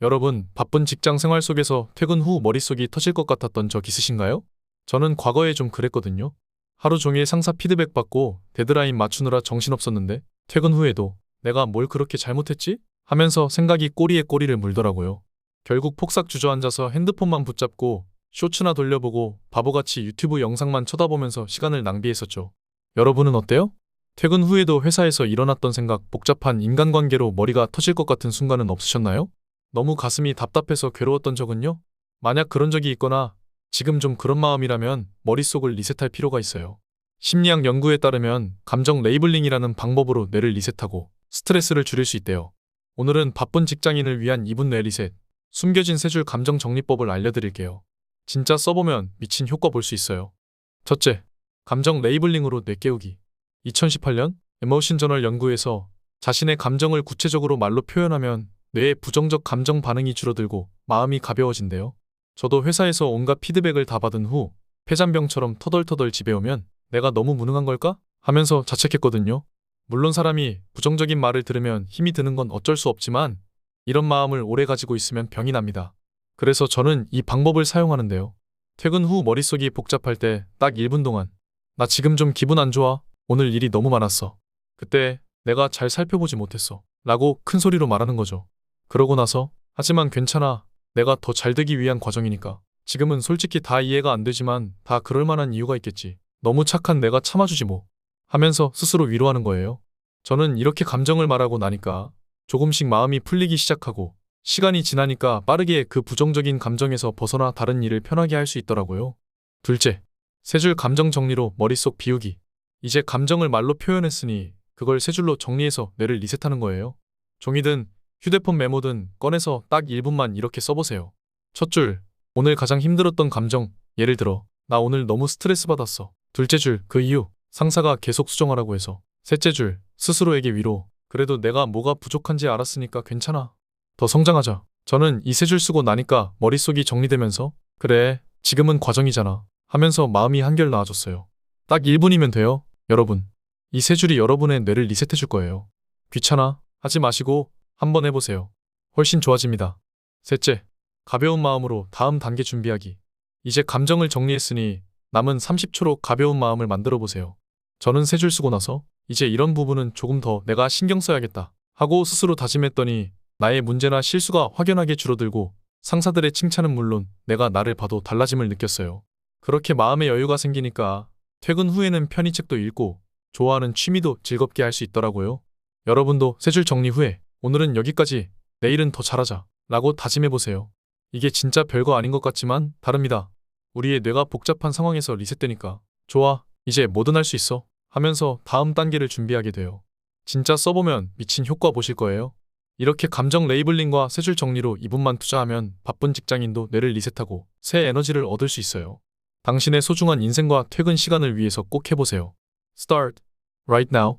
여러분, 바쁜 직장 생활 속에서 퇴근 후 머릿속이 터질 것 같았던 적 있으신가요? 저는 과거에 좀 그랬거든요. 하루 종일 상사 피드백 받고 데드라인 맞추느라 정신없었는데 퇴근 후에도 내가 뭘 그렇게 잘못했지? 하면서 생각이 꼬리에 꼬리를 물더라고요. 결국 폭삭 주저앉아서 핸드폰만 붙잡고 쇼츠나 돌려보고 바보같이 유튜브 영상만 쳐다보면서 시간을 낭비했었죠. 여러분은 어때요? 퇴근 후에도 회사에서 일어났던 생각, 복잡한 인간관계로 머리가 터질 것 같은 순간은 없으셨나요? 너무 가슴이 답답해서 괴로웠던 적은요? 만약 그런 적이 있거나 지금 좀 그런 마음이라면 머릿속을 리셋할 필요가 있어요. 심리학 연구에 따르면 감정 레이블링이라는 방법으로 뇌를 리셋하고 스트레스를 줄일 수 있대요. 오늘은 바쁜 직장인을 위한 2분 뇌 리셋, 숨겨진 세 줄 감정 정리법을 알려드릴게요. 진짜 써보면 미친 효과 볼 수 있어요. 첫째, 감정 레이블링으로 뇌 깨우기. 2018년 에모션 저널 연구에서 자신의 감정을 구체적으로 말로 표현하면 뇌의 부정적 감정 반응이 줄어들고 마음이 가벼워진대요. 저도 회사에서 온갖 피드백을 다 받은 후 폐잔병처럼 터덜터덜 집에 오면 내가 너무 무능한 걸까? 하면서 자책했거든요. 물론 사람이 부정적인 말을 들으면 힘이 드는 건 어쩔 수 없지만 이런 마음을 오래 가지고 있으면 병이 납니다. 그래서 저는 이 방법을 사용하는데요. 퇴근 후 머릿속이 복잡할 때 딱 1분 동안 나 지금 좀 기분 안 좋아. 오늘 일이 너무 많았어. 그때 내가 잘 살펴보지 못했어. 라고 큰 소리로 말하는 거죠. 그러고 나서 하지만 괜찮아. 내가 더 잘 되기 위한 과정이니까. 지금은 솔직히 다 이해가 안 되지만 다 그럴 만한 이유가 있겠지. 너무 착한 내가 참아주지 뭐. 하면서 스스로 위로하는 거예요. 저는 이렇게 감정을 말하고 나니까 조금씩 마음이 풀리기 시작하고 시간이 지나니까 빠르게 그 부정적인 감정에서 벗어나 다른 일을 편하게 할 수 있더라고요. 둘째, 세 줄 감정 정리로 머릿속 비우기. 이제 감정을 말로 표현했으니 그걸 세 줄로 정리해서 뇌를 리셋하는 거예요. 종이든 휴대폰 메모든 꺼내서 딱 1분만 이렇게 써보세요. 첫 줄, 오늘 가장 힘들었던 감정. 예를 들어, 나 오늘 너무 스트레스 받았어. 둘째 줄, 그 이유. 상사가 계속 수정하라고 해서. 셋째 줄, 스스로에게 위로. 그래도 내가 뭐가 부족한지 알았으니까 괜찮아. 더 성장하자. 저는 이 세 줄 쓰고 나니까 머릿속이 정리되면서 그래, 지금은 과정이잖아. 하면서 마음이 한결 나아졌어요. 딱 1분이면 돼요, 여러분. 이 세 줄이 여러분의 뇌를 리셋해 줄 거예요. 귀찮아, 하지 마시고 한번 해보세요. 훨씬 좋아집니다. 셋째, 가벼운 마음으로 다음 단계 준비하기. 이제 감정을 정리했으니 남은 30초로 가벼운 마음을 만들어 보세요. 저는 세 줄 쓰고 나서 이제 이런 부분은 조금 더 내가 신경 써야겠다 하고 스스로 다짐했더니 나의 문제나 실수가 확연하게 줄어들고 상사들의 칭찬은 물론 내가 나를 봐도 달라짐을 느꼈어요. 그렇게 마음의 여유가 생기니까 퇴근 후에는 편히 책도 읽고 좋아하는 취미도 즐겁게 할 수 있더라고요. 여러분도 세 줄 정리 후에 오늘은 여기까지 내일은 더 잘하자 라고 다짐해보세요. 이게 진짜 별거 아닌 것 같지만 다릅니다. 우리의 뇌가 복잡한 상황에서 리셋되니까 좋아 이제 뭐든 할 수 있어 하면서 다음 단계를 준비하게 돼요. 진짜 써보면 미친 효과 보실 거예요. 이렇게 감정 레이블링과 세 줄 정리로 2분만 투자하면 바쁜 직장인도 뇌를 리셋하고 새 에너지를 얻을 수 있어요. 당신의 소중한 인생과 퇴근 시간을 위해서 꼭 해보세요. Start right now.